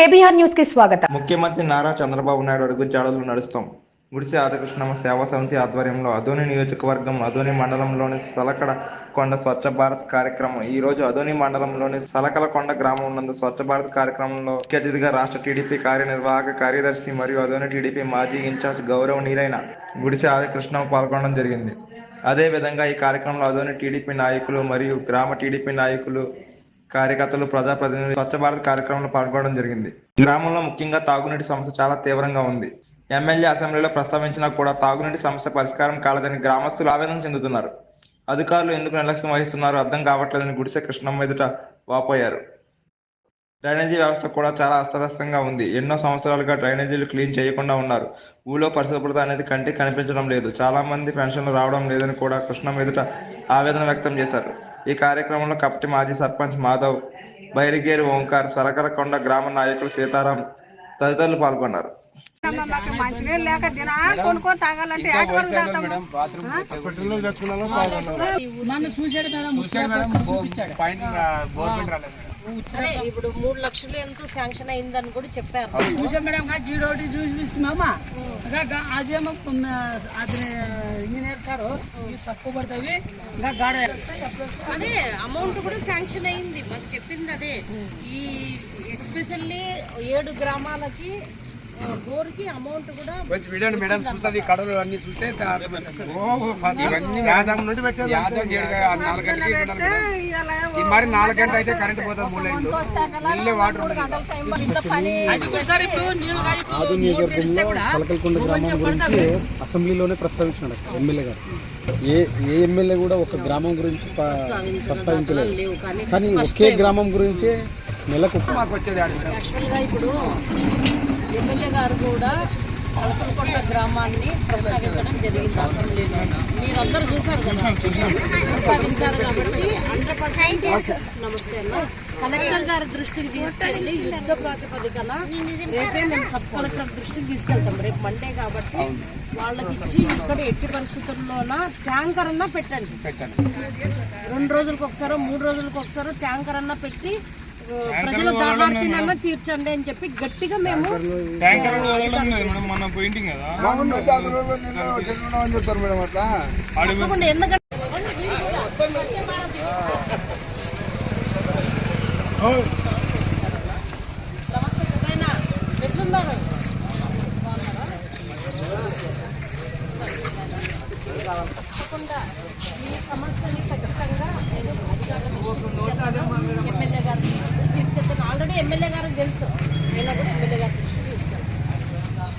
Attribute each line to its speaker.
Speaker 1: KBR న్యూస్కి స్వాగతం.
Speaker 2: ముఖ్యమంత్రి నారా చంద్రబాబు నాయుడు అడుగు జాడలు నడుస్తాం. గుడిసె ఆదకృష్ణమ్మ సేవా సమితి ఆధ్వర్యంలో అదోని నియోజకవర్గం అదోని మండలంలోని సలకడ కొండ స్వచ్ఛ భారత్ కార్యక్రమం. ఈ రోజు అదోని మండలంలోని సలకల కొండ గ్రామం నందు స్వచ్ఛ భారత్ కార్యక్రమంలో ముఖ్య అతిథిగా రాష్ట్ర టీడీపీ కార్యనిర్వాహక కార్యదర్శి మరియు అదోని టీడీపీ మాజీ ఇన్ఛార్జ్ నీరైన గుడిసె ఆదకృష్ణమ్మ పాల్గొనడం జరిగింది. అదే విధంగా ఈ కార్యక్రమంలో అదోని టీడీపీ నాయకులు మరియు గ్రామ టీడీపీ నాయకులు కార్యకర్తలు ప్రజాప్రతినిధులు స్వచ్ఛ భారత్ కార్యక్రమంలో పాల్గొనడం జరిగింది. గ్రామంలో ముఖ్యంగా తాగునీటి సమస్య చాలా తీవ్రంగా ఉంది. ఎమ్మెల్యే అసెంబ్లీలో ప్రస్తావించినా కూడా తాగునీటి సమస్య పరిష్కారం కాలేదని గ్రామస్తులు ఆవేదన చెందుతున్నారు. అధికారులు ఎందుకు నిర్లక్ష్యం వహిస్తున్నారో అర్థం కావట్లేదని గుడిసె కృష్ణమ్మ ఎదుట వాపోయారు. డ్రైనేజీ వ్యవస్థ కూడా చాలా అస్తవ్యస్తంగా ఉంది. ఎన్నో సంవత్సరాలుగా డ్రైనేజీలు క్లీన్ చేయకుండా ఉన్నారు. ఊళ్ళో పరిశుభ్రత అనేది కంటికి కనిపించడం లేదు. చాలామంది పెన్షన్లు రావడం లేదని కూడా కృష్ణం ఎదుట ఆవేదన వ్యక్తం చేశారు. ఈ కార్యక్రమంలో కపటి మాజీ సర్పంచ్ మాధవ్ బైరిగేరి ఓంకార్ సరకరకొండ గ్రామ నాయకులు సీతారాం తదితరులు పాల్గొన్నారు.
Speaker 3: మంచినీళ్ళు లేక దినా తాగాలంటే
Speaker 4: అదే ఇప్పుడు మూడు లక్షలు ఎంతో శాంక్షన్ అయిందని కూడా చెప్పారు.
Speaker 5: చూసాం మేడం గీడోటి చూపిస్తున్నామా అదేమో అది ఇంజనీర్ సార్ తక్కువ పడుతుంది.
Speaker 4: అదే అమౌంట్ కూడా శాంక్షన్ అయింది. మాకు చెప్పింది అదే. ఈ ఎస్పెషల్లీ ఏడు గ్రామాలకి బోర్కి అమౌంట్ కూడా
Speaker 6: కొంచెం విడండి మేడం చూస్తుంది కడలు అన్ని చూస్తే నాలుగు మరి నాలుగు గంటలు అయితే కరెంట్ పోతుంది మూడు లైన్లు. ఇల్లే వాటర్
Speaker 7: సలకలకొండ గ్రామం గురించి అసెంబ్లీలోనే ప్రస్తావించినాడు ఎమ్మెల్యే గారు. ఏ ఏ ఎమ్మెల్యే కూడా ఒక గ్రామం గురించి ప్రస్తావించలేదు.
Speaker 4: కానీ
Speaker 7: ఒకే గ్రామం గురించే నెలకు
Speaker 6: మాకు వచ్చేది
Speaker 4: యాక్చువల్గా ఇప్పుడు ఎమ్మెల్యే గారు కూడా సలకలకొండ గ్రామాన్ని ప్రస్తావించడం జరిగింది అసెంబ్లీలో. మీరందరూ చూసారు కదా? ప్రస్తావించారు కాబట్టి హండ్రెడ్ పర్సెంట్ నమస్తే అన్న. కలెక్టర్ గారి దృష్టికి తీసుకెళ్ళి యుద్ధ ప్రాతిపదికన రేపే మేము సబ్ కలెక్టర్ దృష్టికి తీసుకెళ్తాం. రేపు మండే కాబట్టి వాళ్ళకి ఇచ్చి ఇక్కడ ఎట్టి పరిస్థితుల్లోన ట్యాంకర్ అన్నా పెట్టండి. రెండు రోజులకు ఒకసారో మూడు రోజులకు ఒకసారో ట్యాంకర్ అన్నా పెట్టి ప్రజల దాహార్తినన్నా తీర్చండి అని చెప్పి గట్టిగా మేము తప్పకుండా ఎందుకంటే. ఎట్లున్నారు తప్పకుండా ఈ సమస్యని ఖచ్చితంగా నేను అధికారులకు ఎమ్మెల్యే గారు తీసుకెళ్తాను ఆల్రెడీ ఎమ్మెల్యే గారికి తెలుసు. అయినా కూడా ఎమ్మెల్యే గారి దృష్టికి తీసుకెళ్తాను